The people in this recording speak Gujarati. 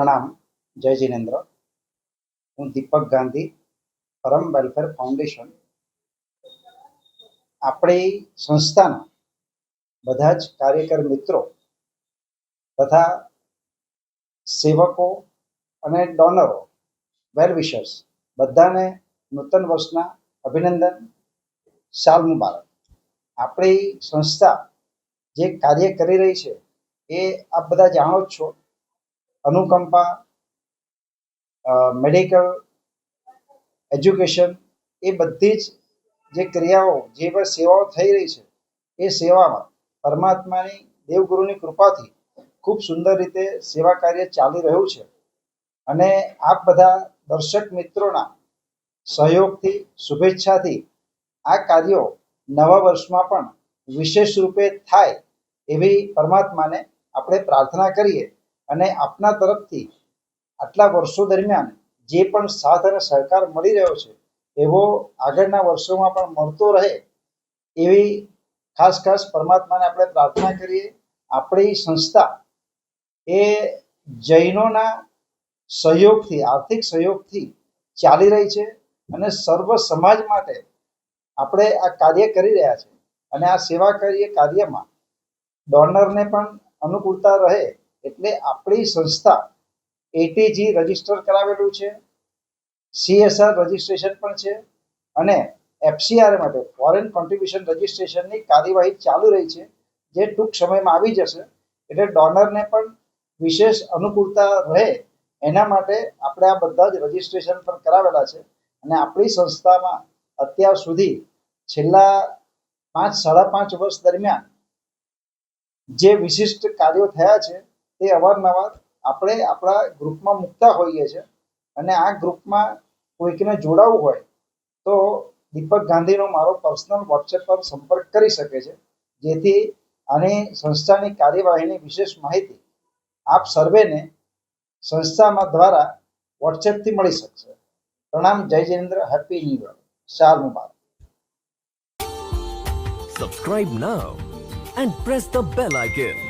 પ્રણામ. જય જિનેન્દ્ર. હું દીપક ગાંધી, પરમ વેલફેર ફાઉન્ડેશન. આપણી સંસ્થાના બધા જ કાર્યકર મિત્રો તથા સેવકો અને ડોનરો, વેલ વિશર્સ, બધાને નૂતન વર્ષના અભિનંદન. સાલ મુબારક. આપણી સંસ્થા જે કાર્ય કરી રહી છે, એ આપ બધા જાણો જ છો. અનુકંપા મેડિકલ એજ્યુકેશન એ બધી જ જે ક્રિયાઓ, જે પણ સેવાઓ થઈ રહી છે, એ સેવામાં પરમાત્માની દેવગુરુની કૃપાથી ખૂબ સુંદર રીતે સેવા કાર્ય ચાલી રહ્યું છે. અને આપ બધા દર્શક મિત્રોના સહયોગથી, શુભેચ્છાથી આ કાર્યો નવા વર્ષમાં પણ વિશેષ રૂપે થાય એવી પરમાત્માને આપણે પ્રાર્થના કરીએ. અને આપના તરફથી આટલા વર્ષો દરમિયાન જે પણ સાથ અને સહકાર મળી રહ્યો છે, એવો આગળના વર્ષોમાં પણ મળતો રહે એવી ખાસ ખાસ પરમાત્માને આપણે પ્રાર્થના કરીએ. આપણી સંસ્થા એ જૈનોના સહયોગથી, આર્થિક સહયોગથી ચાલી રહી છે અને સર્વ સમાજ માટે આપણે આ કાર્ય કરી રહ્યા છે. અને આ સેવા કાર્ય કાર્યમાં ડોનરને પણ અનુકૂળતા રહે એટલે આપણી સંસ્થા એટીજી રજિસ્ટર કરાવેલું છે સીએસઆર રજીસ્ટ્રેશન પણ છે અને એફસીઆર માટે ફોરેન કોન્ટ્રીબ્યુશન રજીસ્ટ્રેશનની કાર્યવાહી ચાલુ રહી છે, જે ટૂંક સમયમાં આવી જશે. એટલે ડોનરને પણ વિશેષ અનુકૂળતા રહે એના માટે આપણે આ બધા જ રજીસ્ટ્રેશન પણ કરાવેલા છે અને આપણી સંસ્થામાં અત્યાર સુધી છેલ્લા પાંચ, સાડા પાંચ વર્ષ દરમિયાન જે વિશિષ્ટ કાર્યો થયા છે તે અવારનવાર આપણે આપણા ગ્રુપમાં મૂકતા હોઈએ છીએ અને આ ગ્રુપમાં કોઈકને જોડાવવું હોય તો દીપક ગાંધીનો મારો પર્સનલ વોટ્સએપ પર સંપર્ક કરી શકે છે, જેથી આની સંસ્થાની કાર્યવાહીની વિશેષ માહિતી આપ સર્વેને સંસ્થામાં દ્વારા વોટ્સએપથી મળી શકશે. પ્રણામ, જય જયેન્દ્ર હેપી ન્યુ યર. શાલ મુબારક. Subscribe now and press the bell icon.